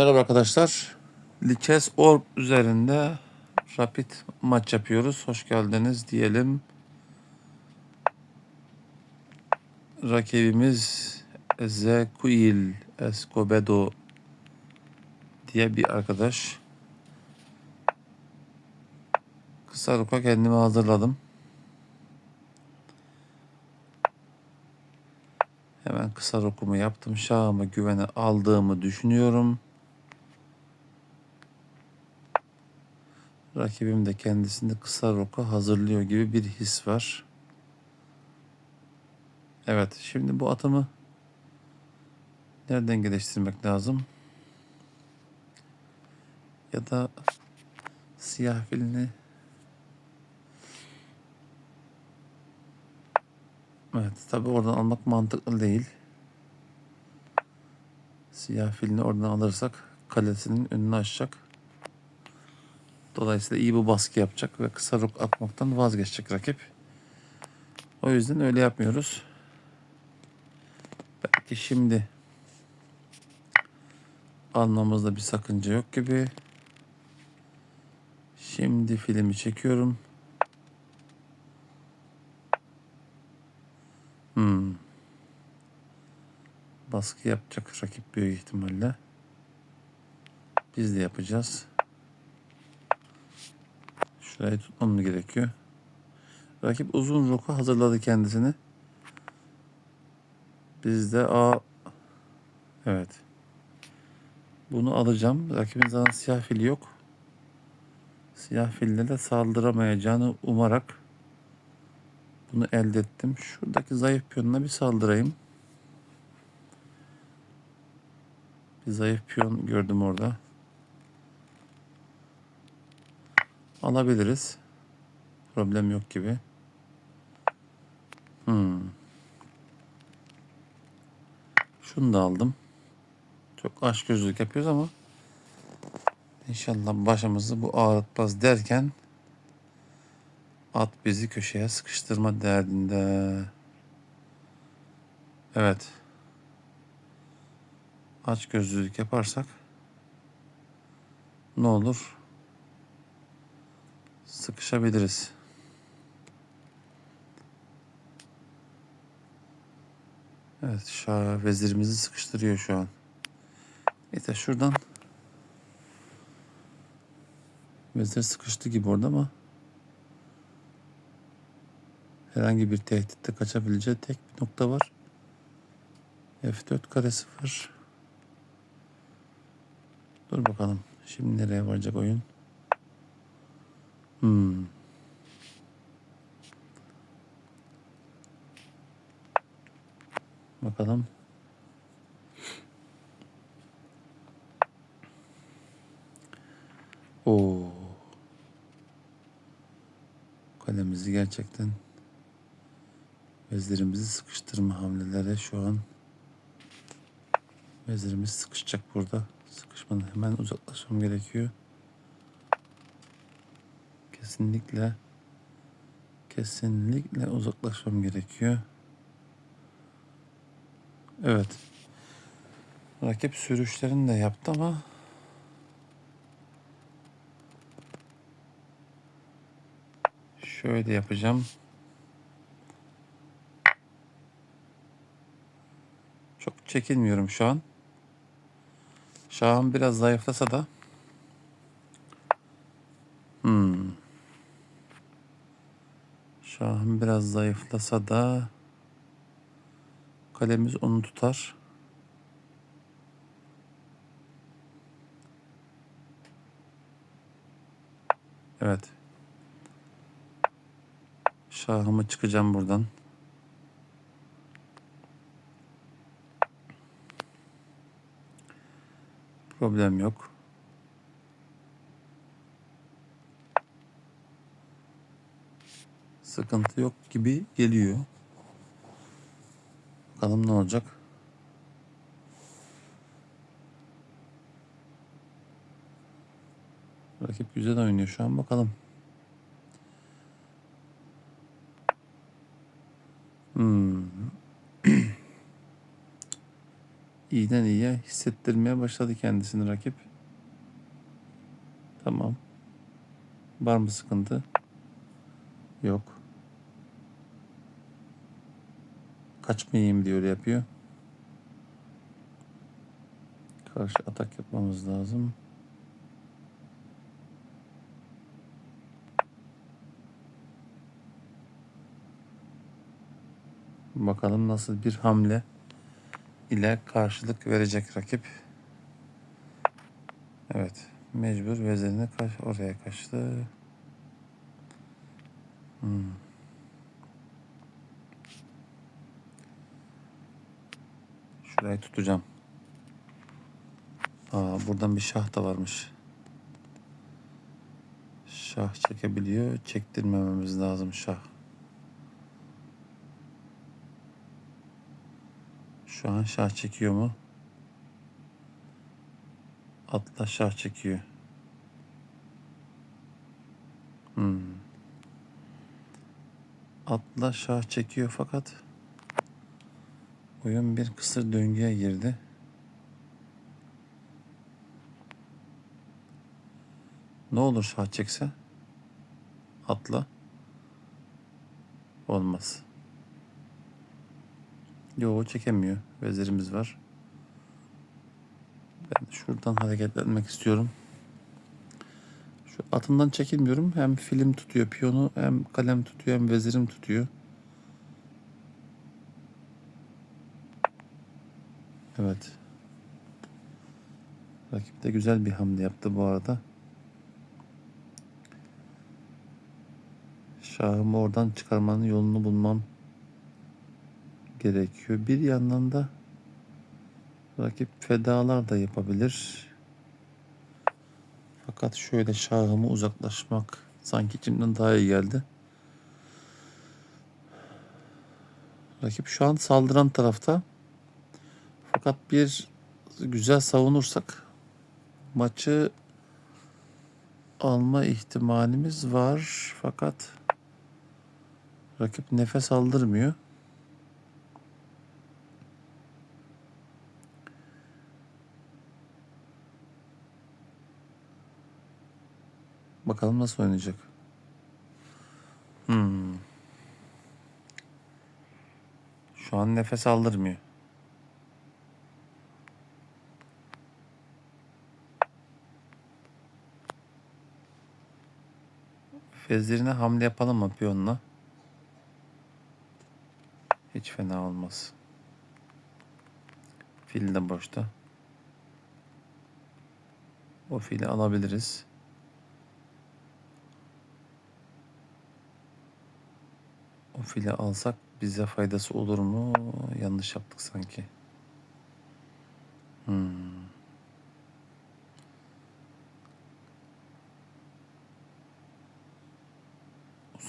Merhaba arkadaşlar. Lichess Orb üzerinde rapid maç yapıyoruz. Hoş geldiniz diyelim. Rakibimiz Ezequiel Escobedo diye bir arkadaş. Kısa roka kendimi hazırladım. Hemen kısa rokumu yaptım. Şahımı güvene aldığımı düşünüyorum. Rakibim de kendisini kısa roka hazırlıyor gibi bir his var. Evet, şimdi bu atımı nereden geliştirmek lazım? Ya da siyah filini Evet, tabi oradan almak mantıklı değil. Siyah filini oradan alırsak kalesinin önünü açacak. Dolayısıyla iyi bir baskı yapacak ve kısa rok atmaktan vazgeçecek rakip. O yüzden öyle yapmıyoruz. Belki şimdi almamızda bir sakınca yok gibi. Şimdi filmi çekiyorum. Hmm. Baskı yapacak rakip büyük ihtimalle. Biz de yapacağız. Şurayı tutmam gerekiyor. Rakip uzun roka hazırladı kendisini. Biz de A Evet. Bunu alacağım. Rakibin zaten siyah fili yok. Siyah fille de saldıramayacağını umarak bunu elde ettim. Şuradaki zayıf piyonuna bir saldırayım. Bir zayıf piyon gördüm orada. Alabiliriz. Problem yok gibi. Hmm. Şunu da aldım. Çok aç gözlük yapıyoruz ama inşallah başımızı bu ağrıtmaz derken at bizi köşeye sıkıştırma derdinde. Evet. Aç gözlülük yaparsak ne olur? Sıkışabiliriz. Evet, Şah vezirimizi sıkıştırıyor şu an. İşte şuradan vezir sıkıştı gibi orada ama herhangi bir tehditte kaçabileceği tek bir nokta var. F4 karesi var. Dur bakalım. Şimdi nereye varacak oyun? Hmm. Bakalım. Oo. Kalemizi gerçekten vezirimizi sıkıştırma hamleleri şu an vezirimiz sıkışacak burada. Sıkışmadan hemen uzaklaşmam gerekiyor. Kesinlikle kesinlikle uzaklaşmam gerekiyor. Evet. Rakip sürüşlerini de yaptı ama şöyle yapacağım. Çok çekinmiyorum şu an. Şahım biraz zayıflasa da Şahım biraz zayıflasa da kalemiz onu tutar. Evet. Şahımı çıkacağım buradan. Problem yok. Sıkıntı yok gibi geliyor. Bakalım ne olacak. Rakip güzel oynuyor şu an bakalım. Hmm. İyi iyiden iyiye hissettirmeye başladı kendisini rakip. Tamam. Var mı sıkıntı? Yok. Kaçmayayım diyor yapıyor. Karşı atak yapmamız lazım. Bakalım nasıl bir hamle ile karşılık verecek rakip. Evet. Mecbur vezirini kaç oraya kaçtı. Hmm. Şurayı tutacağım. Aa, buradan bir şah da varmış. Şah çekebiliyor. Çektirmememiz lazım şah. Şu an şah çekiyor mu? Atla şah çekiyor. Hmm. Atla şah çekiyor fakat oyun bir kısır döngüye girdi. Ne olur şah çekse? Atla. Olmaz. Yo çekemiyor. Vezirimiz var. Ben şuradan hareketlenmek istiyorum. Şu atımdan çekilmiyorum. Hem film tutuyor piyonu hem kalem tutuyor hem vezirim tutuyor. Evet. Rakip de güzel bir hamle yaptı bu arada. Şahımı oradan çıkarmanın yolunu bulmam gerekiyor. Bir yandan da rakip fedalar da yapabilir. Fakat şöyle şahımı uzaklaşmak sanki içimden daha iyi geldi. Rakip şu an saldıran tarafta. Fakat bir güzel savunursak maçı alma ihtimalimiz var. Fakat rakip nefes aldırmıyor. Bakalım nasıl oynayacak. Hmm. Şu an nefes aldırmıyor. Vezirine hamle yapalım mı piyonla? Hiç fena olmaz. Fil de boşta. O fili alabiliriz. O fili alsak bize faydası olur mu? Yanlış yaptık sanki. Hmm.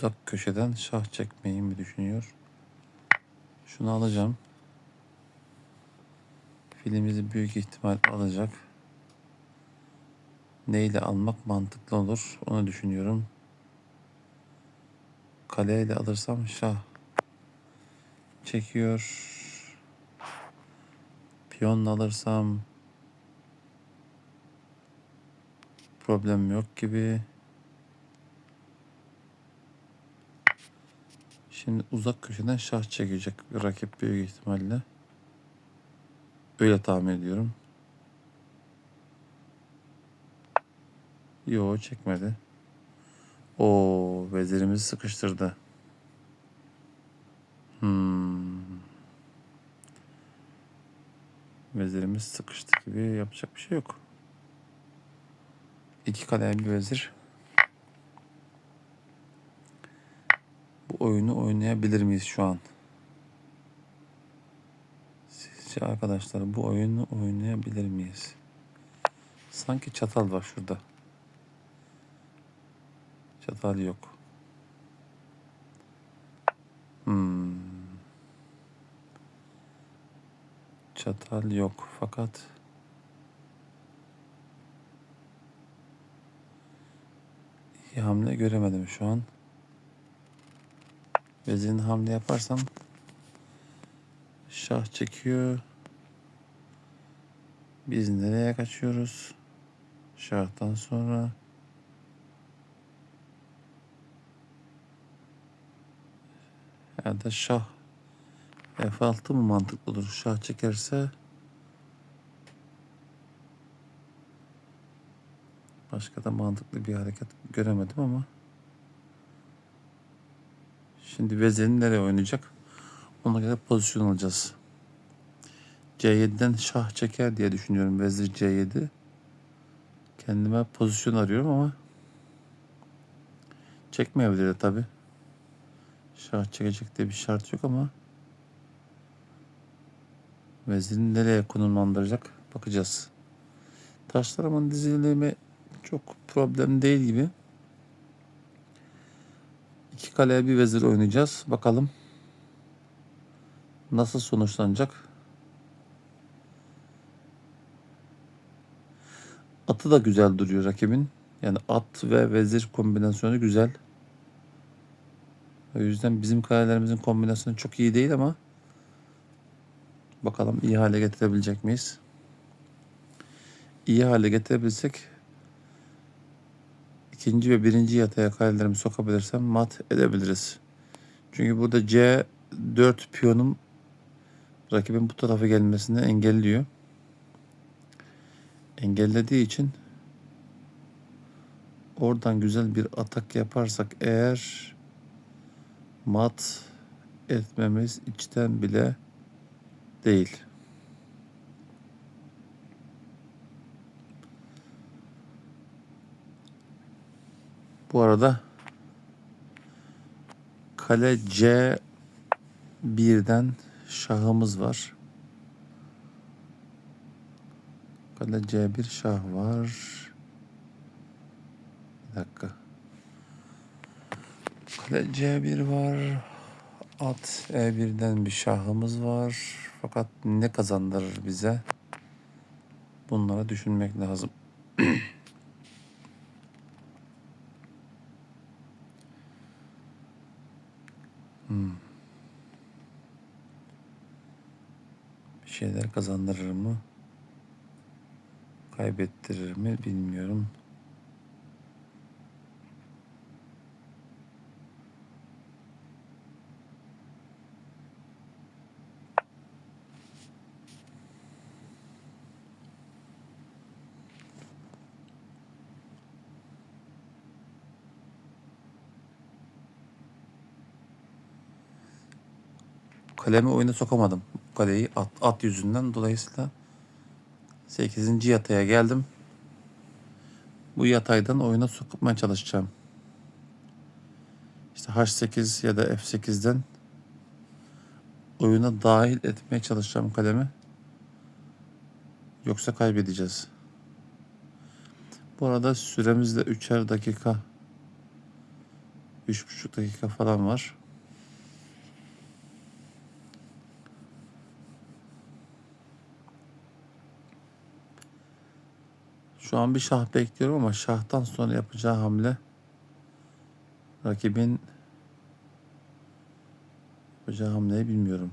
Uzak köşeden şah çekmeyi mi düşünüyor? Şunu alacağım. Filimizi büyük ihtimal alacak. Neyle almak mantıklı olur onu düşünüyorum. Kaleyle alırsam şah çekiyor. Piyonla alırsam problem yok gibi. Şimdi uzak köşeden şah çekecek rakip büyük ihtimalle. Öyle tahmin ediyorum. Yo çekmedi. O vezirimizi sıkıştırdı. Hmm. Vezirimiz sıkıştı gibi yapacak bir şey yok. İki kalem bir vezir. Bu oyunu oynayabilir miyiz şu an? Sizce arkadaşlar bu oyunu oynayabilir miyiz? Sanki çatal var şurada. Çatal yok. Hmm. Çatal yok fakat iyi hamle göremedim şu an. Vezirin hamle yaparsam şah çekiyor. Biz nereye kaçıyoruz? Şahtan sonra. Ya da şah F6 mı mantıklı olur? Şah çekerse başka da mantıklı bir hareket göremedim ama şimdi vezirin nereye oynayacak? Ona göre pozisyon alacağız. C7'den şah çeker diye düşünüyorum. Vezir C7. Kendime pozisyon arıyorum ama çekmeyebilir tabi. Şah çekecek diye bir şart yok ama vezirin nereye konumlandıracak bakacağız. Taşlarımın dizilimi çok problem değil gibi. İki kaleye bir vezir oynayacağız. Bakalım nasıl sonuçlanacak. Atı da güzel duruyor rakibin. Yani at ve vezir kombinasyonu güzel. O yüzden bizim kalelerimizin kombinasyonu çok iyi değil ama bakalım iyi hale getirebilecek miyiz? İyi hale getirebilsek ikinci ve birinci yataya kalelerimi sokabilirsem mat edebiliriz. Çünkü burada C4 piyonum rakibin bu tarafa gelmesini engelliyor. Engellediği için oradan güzel bir atak yaparsak eğer mat etmemiz içten bile değil. Bu arada kale C birden şahımız var. Kale C1 şah var. Bir dakika. Kale C1 var. At E1'den bir şahımız var. Fakat ne kazandırır bize? Bunları düşünmek lazım. şeyler kazandırır mı? Kaybettirir mi bilmiyorum. Kalemi oyuna sokamadım. Kaleyi at, at yüzünden dolayısıyla 8. yataya geldim. Bu yataydan oyuna sokmaya çalışacağım. İşte H8 ya da F8'den oyuna dahil etmeye çalışacağım kalemi. Yoksa kaybedeceğiz. Bu arada süremiz de 3'er dakika 3,5 dakika falan var. Şu an bir şah bekliyorum ama şahtan sonra yapacağı hamle rakibin yapacağı hamleyi bilmiyorum.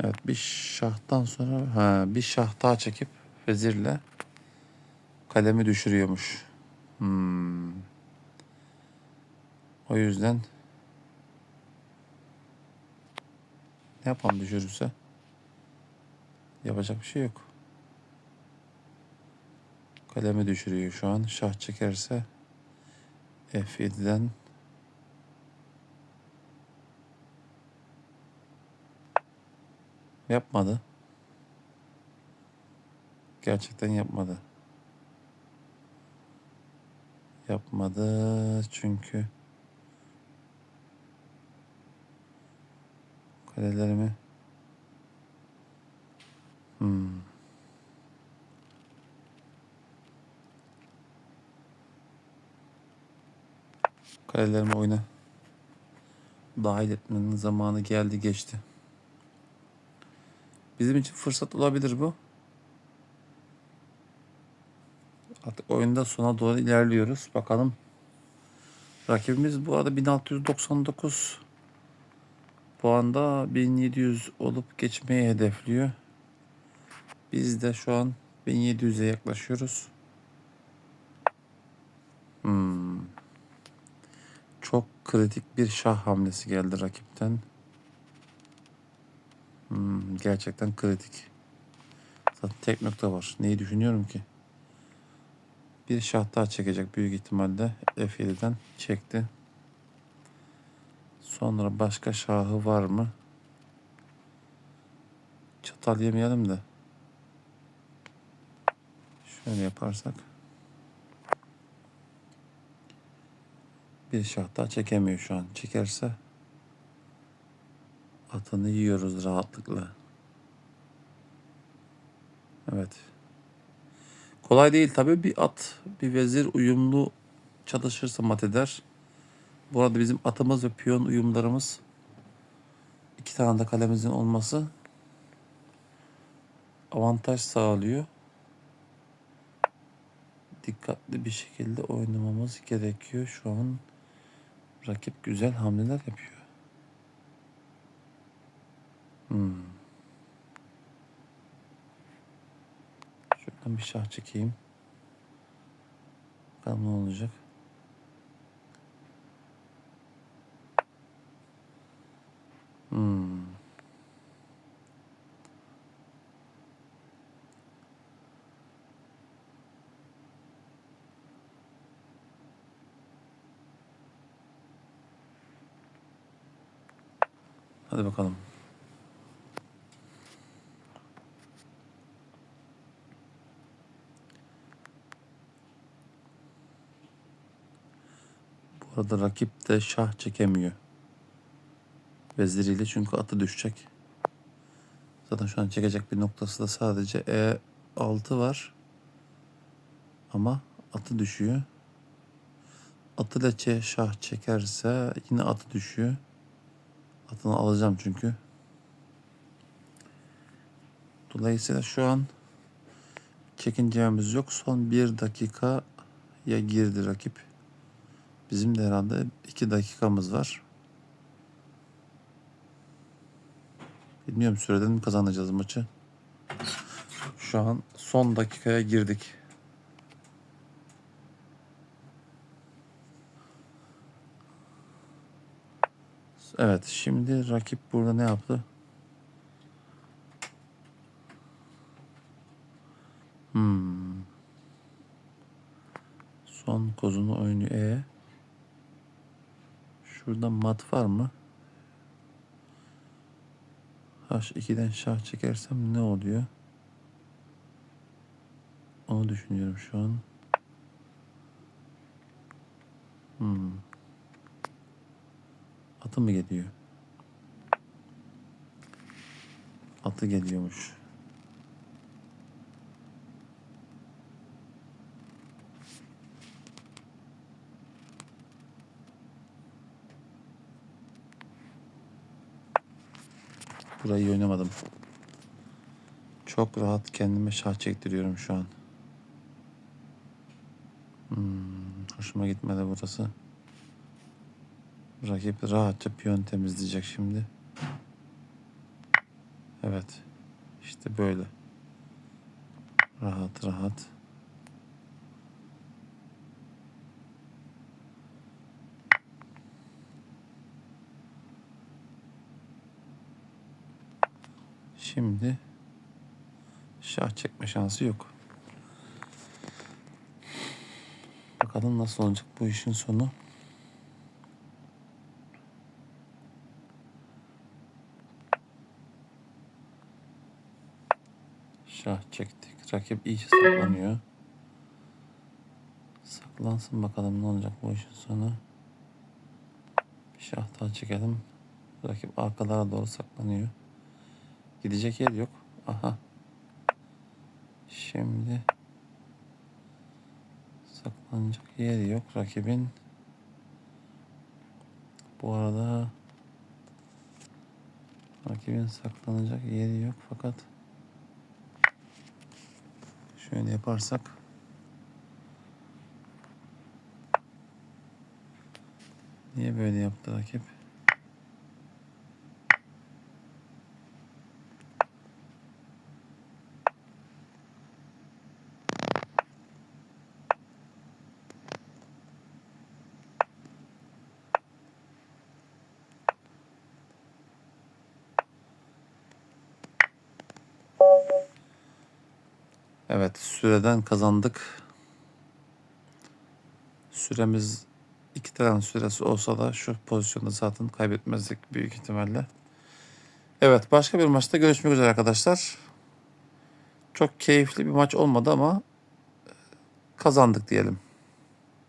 Evet bir şahtan sonra ha, bir şah daha çekip vezirle kalemi düşürüyormuş. Hmm. O yüzden ne yapalım düşürürse yapacak bir şey yok. Kalemi düşürüyor şu an. Şah çekerse F7'den yapmadı. Gerçekten yapmadı. Yapmadı çünkü kalelerimi hmm. Kalelerimi oyuna dahil etmenin zamanı geldi geçti. Bizim için fırsat olabilir bu. Artık oyunda sona doğru ilerliyoruz. Bakalım. Rakibimiz bu arada 1699 puanda 1700 olup geçmeyi hedefliyor. Biz de şu an 1700'e yaklaşıyoruz. Çok kritik bir şah hamlesi geldi rakipten. Hmm, gerçekten kritik. Zaten tek nokta var. Neyi düşünüyorum ki? Bir şah daha çekecek büyük ihtimalle. F7'den çekti. Sonra başka şahı var mı? Çatal yemeyelim de. Şöyle yaparsak. Bir şah daha çekemiyor şu an. Çekerse atını yiyoruz rahatlıkla. Evet. Kolay değil tabii. Bir at, bir vezir uyumlu çalışırsa mat eder. Bu arada bizim atımız ve piyon uyumlarımız iki tane de kalemizin olması avantaj sağlıyor. Dikkatli bir şekilde oynamamız gerekiyor. Şu an rakip güzel hamleler yapıyor. Hmm. Şuradan bir şah çekeyim. Bakalım ne olacak. Hmm. Hadi bakalım. Bu arada rakip de şah çekemiyor. Veziriyle çünkü atı düşecek. Zaten şu an çekecek bir noktası da sadece E6 var. Ama atı düşüyor. Atı Ç şah çekerse yine atı düşüyor. Atını alacağım çünkü. Dolayısıyla şu an çekincemiz yok. Son bir dakikaya girdi rakip. Bizim de herhalde iki dakikamız var. Bilmiyorum süreden mi kazanacağız maçı. Şu an son dakikaya girdik. Evet şimdi rakip burada ne yaptı? Hmm. Son kozunu oynuyor. E. Şurada mat var mı? H2'den şah çekersem ne oluyor? Onu düşünüyorum şu an. Hmm. Atı mı geliyor? Atı geliyormuş. Burayı oynamadım. Çok rahat kendime şah çektiriyorum şu an. Hmm, hoşuma gitmedi burası. Rakip rahatça piyon temizleyecek şimdi. Evet. İşte böyle. Rahat rahat. Şimdi şah çekme şansı yok. Bakalım nasıl olacak bu işin sonu. Şah çektik. Rakip iyice saklanıyor. Saklansın bakalım ne olacak bu işin sonu. Bir şah daha çekelim. Rakip arkalara doğru saklanıyor. Gidecek yer yok. Aha. Şimdi saklanacak yer yok rakibin. Bu arada rakibin saklanacak yeri yok fakat Şöyle yaparsak. Niye böyle yaptı rakip? Thank you. Evet süreden kazandık. Süremiz iki tane süresi olsa da şu pozisyonda zaten kaybetmezdik büyük ihtimalle. Evet başka bir maçta görüşmek üzere arkadaşlar. Çok keyifli bir maç olmadı ama kazandık diyelim.